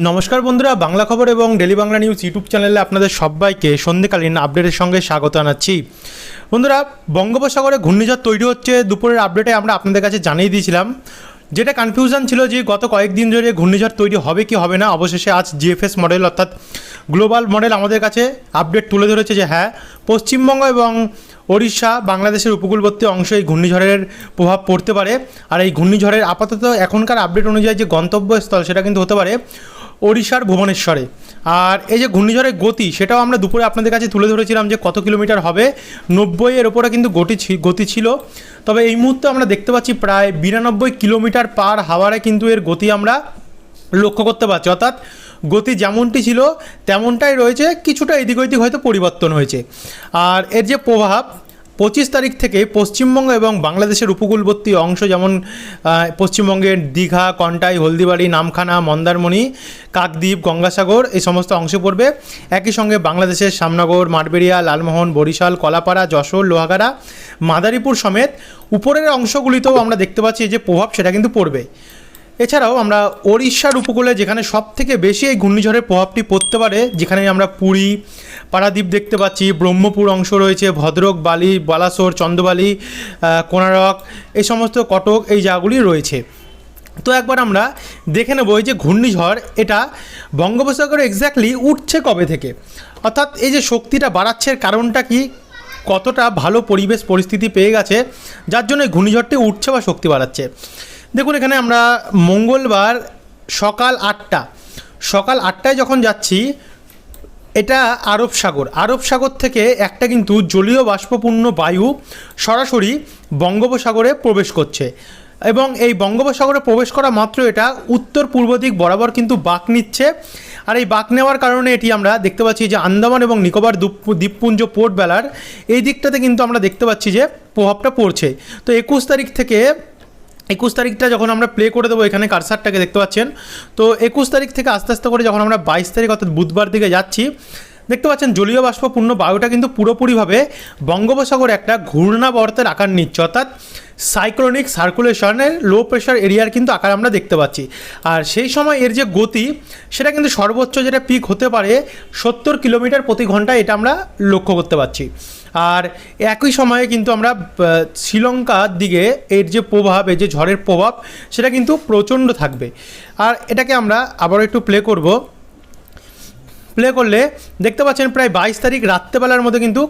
নমস্কার বন্ধুরা, বাংলা খবর এবং ডেলি বাংলা নিউজ ইউটিউব চ্যানেলে আপনাদের সবাইকে সন্ধ্যেকালীন আপডেটের সঙ্গে স্বাগত জানাচ্ছি। বন্ধুরা, বঙ্গোপসাগরে ঘূর্ণিঝড় তৈরি হচ্ছে, দুপুরের আপডেটে আমরা আপনাদের কাছে জানিয়ে দিয়েছিলাম। যেটা কনফিউশন ছিল যে গত কয়েকদিন ধরে ঘূর্ণিঝড় তৈরি হবে কি হবে না, অবশেষে আজ জিএফএস মডেল অর্থাৎ গ্লোবাল মডেল আমাদের কাছে আপডেট তুলে ধরেছে যে হ্যাঁ পশ্চিমবঙ্গ এবং ওড়িশা বাংলাদেশের উপকূলবর্তী অংশে এই ঘূর্ণিঝড়ের প্রভাব পড়তে পারে। আর এই ঘূর্ণিঝড়ের আপাতত এখনকার আপডেট অনুযায়ী যে গন্তব্যস্থল সেটা কিন্তু হতে পারে ওড়িশার ভুবনেশ্বরে। আর এই যে ঘূর্ণিঝড়ের গতি, সেটাও আমরা দুপুরে আপনাদের কাছে তুলে ধরেছিলাম যে কত কিলোমিটার হবে। নব্বই এর ওপরে কিন্তু গতি গতি ছিল। তবে এই মুহূর্তে আমরা দেখতে পাচ্ছি প্রায় বিরানব্বই কিলোমিটার পার হাওয়ারে কিন্তু এর গতি আমরা লক্ষ্য করতে পারছি। অর্থাৎ গতি যেমনটি ছিল, তেমনটাই রয়েছে, কিছুটা এদিক ওদিক হয়তো পরিবর্তন হয়েছে। আর এর যে প্রভাব পঁচিশ তারিখ থেকে পশ্চিমবঙ্গ এবং বাংলাদেশের উপকূলবর্তী অংশ যেমন পশ্চিমবঙ্গের দীঘা, কন্টাই, হলদিবাড়ি, নামখানা, মন্দারমণি, কাকদ্বীপ, গঙ্গাসাগর এই সমস্ত অংশে পড়বে। একই সঙ্গে বাংলাদেশের শ্যামনগর মাঠবেড়িয়া, লালমোহন, বরিশাল, কলাপাড়া, যশোর, লোহাগাড়া, মাদারীপুর সমেত উপরের অংশগুলিতেও আমরা দেখতে পাচ্ছি যে প্রভাব সেটা কিন্তু পড়বে। এছাড়াও আমরা ওড়িশার উপকূলে যেখানে সব থেকে বেশি এই ঘূর্ণিঝড়ের প্রভাবটি পড়তে পারে, যেখানে আমরা পুরী, পারাদ্বীপ দেখতে পাচ্ছি, ব্রহ্মপুর অংশ রয়েছে, ভদ্রক, বালি, বালাসোর, চন্দ্রবালি কোনারক, এই সমস্ত কটক এই জায়গাগুলি রয়েছে। তো একবার আমরা দেখে নেব এই যে ঘূর্ণিঝড়, এটা বঙ্গোপসাগরে এক্স্যাক্টলি উঠছে কবে থেকে? অর্থাৎ এই যে শক্তিটা বাড়াচ্ছে কারণটা কি? কতটা ভালো পরিবেশ, পরিস্থিতি পেয়ে গেছে? যার জন্য এই ঘূর্ণিঝড়টি উঠছে বা শক্তি বাড়াচ্ছে? দেখুন, এখানে আমরা মঙ্গলবার সকাল আটটা, সকাল আটটায় যখন যাচ্ছি, এটা আরব সাগর। আরব সাগর থেকে একটা কিন্তু জলীয় বাষ্পপূর্ণ বায়ু সরাসরি বঙ্গোপসাগরে প্রবেশ করছে। এবং এই বঙ্গোপসাগরে প্রবেশ করা মাত্র এটা উত্তর পূর্ব দিক বরাবর কিন্তু বাঁক নিচ্ছে। আর এই বাঁক নেওয়ার কারণে এটি আমরা দেখতে পাচ্ছি যে আন্দামান এবং নিকোবর দ্বীপ- দ্বীপপুঞ্জ পোর্ট বেলার। এই দিকটাতে কিন্তু আমরা দেখতে পাচ্ছি যে প্রভাবটা পড়ছে। তো একুশ তারিখ থেকে একুশ তারিখটা যখন আমরা প্লে করে দেবো, এখানে কারসারটাকে দেখতে পাচ্ছেন। তো একুশ তারিখ থেকে আস্তে আস্তে করে যখন আমরা বাইশ তারিখ অর্থাৎ বুধবার দিকে যাচ্ছি, দেখতে পাচ্ছেন জলীয় বাষ্পপূর্ণ বায়ুটা কিন্তু পুরোপুরিভাবে বঙ্গোপসাগরে একটা ঘূর্ণাবর্তের আকার নিচ্ছে, অর্থাৎ সাইক্লোনিক সার্কুলেশনের লো প্রেশার এরিয়ার কিন্তু আকার আমরা দেখতে পাচ্ছি। আর সেই সময় এর যে গতি, সেটা কিন্তু সর্বোচ্চ যেটা পিক হতে পারে সত্তর কিলোমিটার প্রতি ঘন্টায় এটা আমরা লক্ষ্য করতে পারছি। আর একই সময়ে কিন্তু আমরা শ্রীলঙ্কার দিকে এর যে প্রভাব এই যে ঝড়ের প্রভাব, সেটা কিন্তু প্রচণ্ড থাকবে। আর এটাকে আমরা আবার একটু প্লে করব। প্লে করলে দেখতে পাচ্ছেন প্রায় বাইশ তারিখ রাত্রেবেলার মধ্যে কিন্তু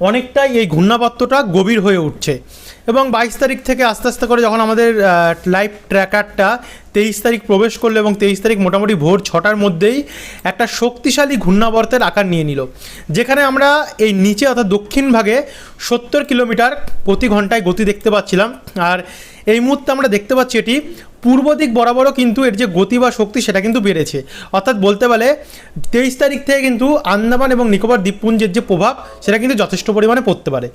অনেকটাই এই ঘূর্ণাবর্তটা গভীর হয়ে উঠছে। এবং বাইশ তারিখ থেকে আস্তে আস্তে করে যখন আমাদের লাইভ ট্র্যাকারটা তেইশ তারিখ প্রবেশ করল এবং তেইশ তারিখ মোটামুটি ভোর ছটার মধ্যেই একটা শক্তিশালী ঘূর্ণাবর্তের আকার নিয়ে নিল। যেখানে আমরা এই নিচে অর্থাৎ দক্ষিণ ভাগে সত্তর কিলোমিটার প্রতি ঘন্টায় গতি দেখতে পাচ্ছিলাম। আর এই মুহূর্তে আমরা দেখতে পাচ্ছি এটি পূর্ব দিক বরাবরও কিন্তু এর যে গতি বা শক্তি সেটা কিন্তু বেড়েছে। অর্থাৎ বলতে পারে তেইশ তারিখ থেকে কিন্তু আন্দামান এবং নিকোবর দ্বীপপুঞ্জের যে প্রভাব সেটা কিন্তু যথেষ্ট পরিমাণে পড়তে পারে।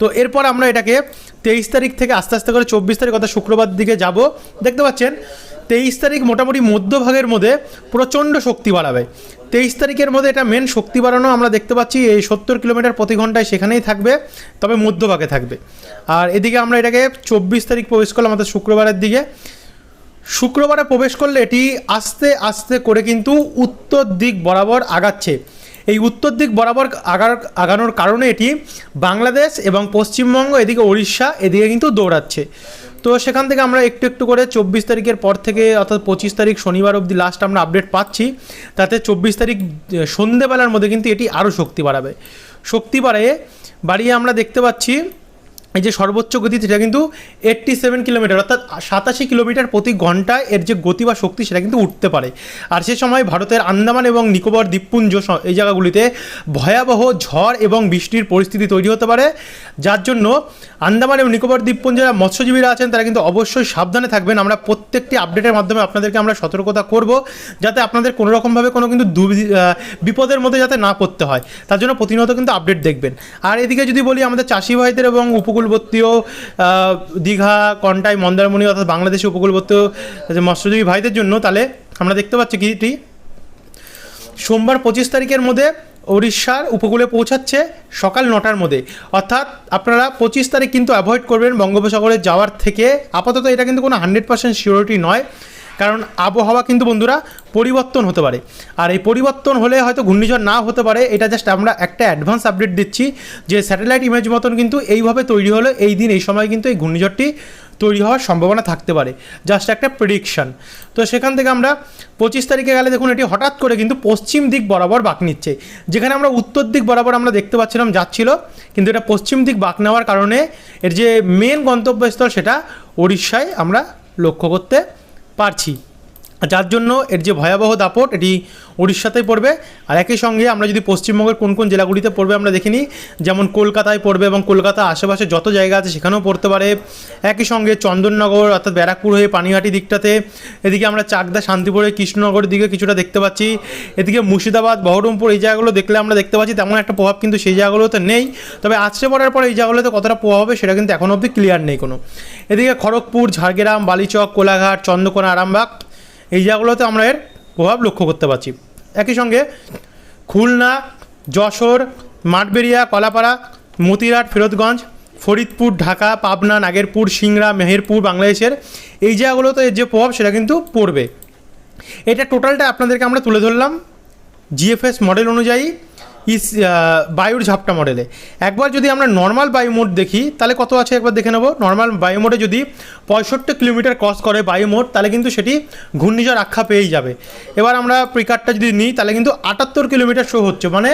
তো এরপর আমরা এটাকে তেইশ তারিখ থেকে আস্তে আস্তে করে চব্বিশ তারিখ অর্থাৎ শুক্রবার দিকে যাব। দেখতে পাচ্ছেন তেইশ তারিখ মোটামুটি মধ্যভাগের মধ্যে প্রচণ্ড শক্তি বাড়াবে। তেইশ তারিখের মধ্যে এটা মেন শক্তি বাড়ানো আমরা দেখতে পাচ্ছি, এই সত্তর কিলোমিটার প্রতি ঘন্টায় সেখানেই থাকবে, তবে মধ্যভাগে থাকবে। আর এদিকে আমরা এটাকে চব্বিশ তারিখ প্রবেশ করলাম আমাদের শুক্রবারের দিকে। শুক্রবারে প্রবেশ করলে এটি আস্তে আস্তে করে কিন্তু উত্তর দিক বরাবর আগাচ্ছে। এই উত্তর দিক বরাবর আগার আগানোর কারণে এটি বাংলাদেশ এবং পশ্চিমবঙ্গ, এদিকে উড়িষ্যা এদিকে কিন্তু দৌড়াচ্ছে। তো সেখান থেকে আমরা একটু একটু করে চব্বিশ তারিখের পর থেকে অর্থাৎ পঁচিশ তারিখ শনিবার অবধি লাস্ট আমরা আপডেট পাচ্ছি। তাতে চব্বিশ তারিখ সন্ধেবেলার মধ্যে কিন্তু এটি আরও শক্তি বাড়াবে। শক্তি বাড়িয়ে বাড়িয়ে আমরা দেখতে পাচ্ছি এই যে সর্বোচ্চ গতি সেটা কিন্তু এইট্টি সেভেন কিলোমিটার অর্থাৎ সাতাশি কিলোমিটার প্রতি ঘন্টায় এর যে গতি বা শক্তি সেটা কিন্তু উঠতে পারে। আর সে সময় ভারতের আন্দামান এবং নিকোবর দ্বীপপুঞ্জ এই জায়গাগুলিতে ভয়াবহ ঝড় এবং বৃষ্টির পরিস্থিতি তৈরি হতে পারে। যার জন্য আন্দামান এবং নিকোবর দ্বীপপুঞ্জ যারা মৎস্যজীবীরা আছেন তারা কিন্তু অবশ্যই সাবধানে থাকবেন। আমরা প্রত্যেকটি আপডেটের মাধ্যমে আপনাদেরকে আমরা সতর্কতা করব যাতে আপনাদের কোনো রকমভাবে কোনো কিন্তু আহ, বিপদের মধ্যে যাতে না পড়তে হয়। তার জন্য প্রতিনিয়ত কিন্তু আপডেট দেখবেন। আর এদিকে যদি বলি আমাদের চাষি ভাইদের এবং উপকূলবর্তীয় দীঘা, কন্টাই, মন্দারমণি অর্থাৎ বাংলাদেশি উপকূলবর্তীয় মৎস্যজীবী ভাইদের জন্য, তাহলে আমরা দেখতে পাচ্ছি কি এটি? সোমবার পঁচিশ তারিখের মধ্যে উড়িষ্যার উপকূলে পৌঁছাচ্ছে সকাল নটার মধ্যে। অর্থাৎ আপনারা পঁচিশ তারিখ কিন্তু অ্যাভয়েড করবেন বঙ্গোপসাগরে যাওয়ার থেকে। আপাতত এটা কিন্তু কোনো হান্ড্রেড পার্সেন্ট সিওরিটি নয়। কারণ আবহাওয়া কিন্তু বন্ধুরা পরিবর্তন হতে পারে। আর এই পরিবর্তন হলে হয়তো ঘূর্ণিঝড় না হতে পারে, এটা জাস্ট আমরা একটা অ্যাডভান্স আপডেট দিচ্ছি যে স্যাটেলাইট ইমেজ মতন কিন্তু এইভাবে তৈরি হলো, এই দিন, এই সময় কিন্তু এই ঘূর্ণিঝড়টি তৈরি হওয়ার সম্ভাবনা থাকতে পারে। জাস্ট একটা প্রেডিকশন তো সেখান থেকে আমরা পঁচিশ তারিখে গেলে দেখুন, এটি হঠাৎ করে কিন্তু পশ্চিম দিক বরাবর বাঁক নিচ্ছে। যেখানে আমরা উত্তর দিক বরাবর আমরা দেখতে পাচ্ছিলাম যাচ্ছিল, কিন্তু এটা পশ্চিম দিক বাঁক নেওয়ার কারণে এর যে মেন গন্তব্যস্থল সেটা উড়িষ্যায় আমরা লক্ষ্য করতে পারছি। যার জন্য এর যে ভয়াবহ দাপট, এটি উড়িষ্যাতেই পড়বে। আর একই সঙ্গে আমরা যদি পশ্চিমবঙ্গের কোন কোন জেলাগুলিতে পড়বে আমরা দেখিনি যেমন কলকাতায় পড়বে এবং কলকাতা আশেপাশে যত জায়গা আছে সেখানেও পড়তে পারে। একই সঙ্গে চন্দননগর অর্থাৎ ব্যারাকপুর হয়ে পানিহাটি দিকটাতে, এদিকে আমরা চাকদা, শান্তিপুরে কৃষ্ণনগরের দিকে কিছুটা দেখতে পাচ্ছি। এদিকে মুর্শিদাবাদ, বহরমপুর এই জায়গাগুলো দেখলে আমরা দেখতে পাচ্ছি তেমন একটা প্রভাব কিন্তু সেই জায়গাগুলোতে নেই। তবে আছড়ে পড়ার পর এই জায়গাগুলোতে কতটা প্রভাব হবে সেটা কিন্তু এখনও অবধি ক্লিয়ার নেই কোনো। এদিকে খড়গপুর, ঝাড়গ্রাম, বালিচক, কোলাঘাট, চন্দ্রকোনা, আরামবাগ এই জায়গাগুলোতে আমরা এর প্রভাব লক্ষ্য করতে পারছি। একই সঙ্গে খুলনা, যশোর, মাঠবেড়িয়া, কলাপাড়া, মতিরাট ফেরতগঞ্জ ফরিদপুর, ঢাকা, পাবনা, নাগেরপুর, সিংড়া, মেহেরপুর, বাংলাদেশের এই জায়গাগুলোতে যে প্রভাব সেটা কিন্তু পড়বে। এটা টোটালটা আপনাদেরকে আমরা তুলে ধরলাম। জিএফএস মডেল অনুযায়ী ইস বায়ুর ঝাপটা মডেলে। একবার যদি আমরা নর্মাল বায়ু মোড দেখি, তাহলে কত আছে একবার দেখে নেব? নর্মাল বায়ু মোডে যদি পঁয়ষট্টি কিলোমিটার ক্রস করে বায়ু মোড, তাহলে কিন্তু সেটি ঘূর্ণিঝড় আখ্যা পেয়েই যাবে। এবার আমরা প্রিকারটা যদি নিই, তাহলে কিন্তু আটাত্তর কিলোমিটার শো হচ্ছে। মানে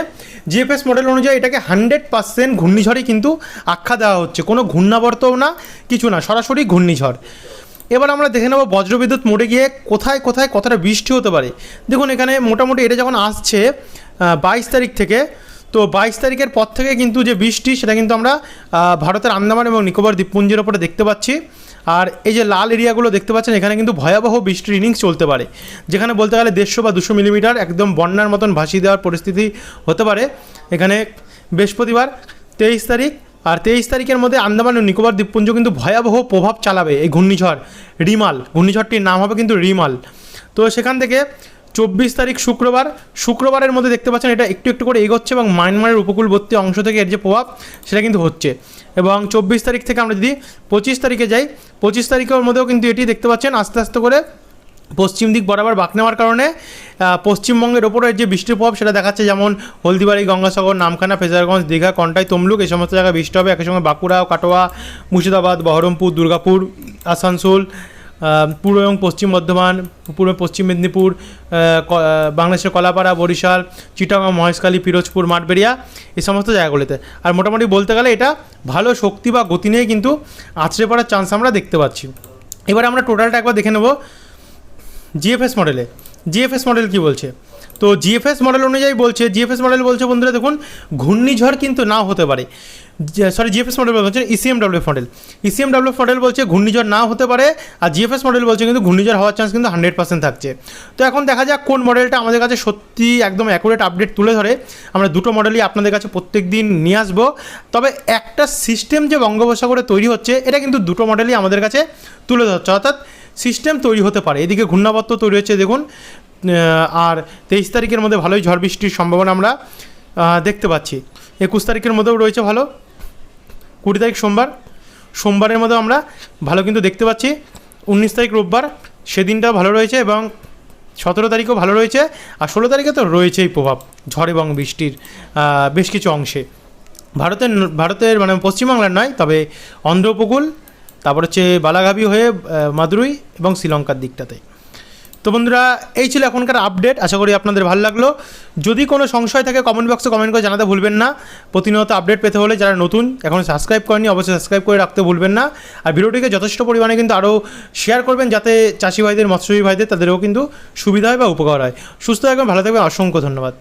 জিএফএস মডেল অনুযায়ী এটাকে হান্ড্রেড পার্সেন্ট ঘূর্ণিঝড়ই কিন্তু আখ্যা দেওয়া হচ্ছে। কোনো ঘূর্ণাবর্তও না, কিছু না, সরাসরি ঘূর্ণিঝড়। এবার আমরা দেখে নেব বজ্রবিদ্যুৎ মোড়ে গিয়ে কোথায় কোথায় কতটা বৃষ্টি হতে পারে। দেখুন, এখানে মোটামুটি এটা যখন আসছে বাইশ তারিখ থেকে, তো বাইশ তারিখের পর থেকে কিন্তু যে বৃষ্টি, সেটা কিন্তু আমরা ভারতের আন্দামান এবং নিকোবর দ্বীপপুঞ্জের ওপরে দেখতে পাচ্ছি। আর এই যে লাল এরিয়াগুলো দেখতে পাচ্ছেন, এখানে কিন্তু ভয়াবহ বৃষ্টির ইনিংস চলতে পারে, যেখানে বলতে গেলে দেড়শো বা দুশো মিলিমিটার একদম বন্যার মতন ভাসিয়ে দেওয়ার পরিস্থিতি হতে পারে। এখানে বৃহস্পতিবার তেইশ তারিখ আর তেইশ তারিখের মধ্যে আন্দামান ও নিকোবর দ্বীপপুঞ্জ কিন্তু ভয়াবহ প্রভাব চালাবে এই ঘূর্ণিঝড় রিমাল। ঘূর্ণিঝড়টির নাম হবে কিন্তু রিমাল। তো সেখান থেকে চব্বিশ তারিখ শুক্রবার, শুক্রবারের মধ্যে দেখতে পাচ্ছেন এটা একটু একটু করে এগোচ্ছে এবং মায়ানমারের উপকূলবর্তী অংশ থেকে এর যে প্রভাব, সেটা কিন্তু হচ্ছে। এবং চব্বিশ তারিখ থেকে আমরা যদি পঁচিশ তারিখে যাই, পঁচিশ তারিখের মধ্যেও কিন্তু এটি দেখতে পাচ্ছেন আস্তে আস্তে করে পশ্চিম দিক বরাবর বাঁক নেওয়ার কারণে পশ্চিমবঙ্গের ওপরের যে বৃষ্টির প্রভাব সেটা দেখাচ্ছে যেমন হলদিবাড়ি, গঙ্গাসাগর, নামখানা, ফেজারগঞ্জ, দীঘা, কন্টাই, তমলুক, এই সমস্ত জায়গায় বৃষ্টি হবে। একই সঙ্গে বাঁকুড়া, কাটোয়া, মুর্শিদাবাদ, বহরমপুর, দুর্গাপুর, আসানসোল পূর্ব এবং পশ্চিম বর্ধমান, পূর্ব পশ্চিম মেদিনীপুর বাংলাদেশের কলাপাড়া, বরিশাল, চিটাগাং, মহেশখালী, পিরোজপুর, মাঠবেড়িয়া, এই সমস্ত জায়গাগুলিতে। আর মোটামুটি বলতে গেলে এটা ভালো শক্তি বা গতি নিয়ে কিন্তু আছড়ে পড়ার চান্স আমরা দেখতে পাচ্ছি। এবার আমরা টোটালটা একবার দেখে নেব। জিএফএস মডেলে জিএফএস মডেল কি বলছে? তো জিএফএস মডেল অনুযায়ী বলছে জিএফএস মডেল বলছে বন্ধুরা, দেখুন, ঘূর্ণিঝড় কিন্তু নাও হতে পারে। সরি জিএফএস মডেল বলছে ইসিএমডাব্লিউ মডেল ইসিএমডাব্লিউ মডেল বলছে ঘূর্ণিঝড় নাও হতে পারে, আর জিএফএস মডেল বলছে কিন্তু ঘূর্ণিঝড় হওয়ার চান্স কিন্তু হান্ড্রেড পার্সেন্ট থাকছে। তো এখন দেখা যাক কোন মডেলটা আমাদের কাছে সত্যি একদম অ্যাকুরেট আপডেট তুলে ধরে। আমরা দুটো মডেলই আপনাদের কাছে প্রত্যেক দিন নিয়ে আসব। তবে একটা সিস্টেম যে বঙ্গোপসাগরে তৈরি হচ্ছে, এটা কিন্তু দুটো মডেলই আমাদের কাছে তুলে ধরছে। অর্থাৎ সিস্টেম তৈরি হতে পারে। এদিকে ঘূর্ণাবর্ত তৈরি হচ্ছে দেখুন আর তেইশ তারিখের মধ্যে ভালোই ঝড় বৃষ্টির সম্ভাবনা আমরা দেখতে পাচ্ছি। একুশ তারিখের মধ্যেও রয়েছে ভালো। কুড়ি তারিখ সোমবার। সোমবারের মধ্যে আমরা ভালো কিন্তু দেখতে পাচ্ছি। উনিশ তারিখ রোববার, সেদিনটাও ভালো রয়েছে এবং সতেরো তারিখও ভালো রয়েছে আর ষোলো তারিখে তো রয়েছেই প্রভাব, ঝড় এবং বৃষ্টির বেশ কিছু অংশে। ভারতের ভারতের মানে পশ্চিমবাংলার নয়, তবে অন্ধ্র উপকূল তারপর হচ্ছে বালাঘাবি হয়ে মাদুরুই এবং শ্রীলঙ্কার দিকটাতে। তো বন্ধুরা, এই ছিল এখনকার আপডেট। আশা করি আপনাদের ভালো লাগল। যদি কোনো সংশয় থাকে কমেন্ট বক্সে কমেন্ট করে জানাতে ভুলবেন না। প্রতিনিয়ত আপডেট পেতে হলে যারা নতুন, এখন সাবস্ক্রাইব করেনি অবশ্যই সাবস্ক্রাইব করে রাখতে ভুলবেন না। আর ভিডিওটিকে যথেষ্ট পরিমাণে কিন্তু আরও শেয়ার করবেন, যাতে চাষি ভাইদের, মৎস্যজীবী ভাইদের, তাদেরও কিন্তু সুবিধা হয় বা উপকার হয়। সুস্থ থাকবেন, ভালো থাকবেন, অসংখ্য ধন্যবাদ।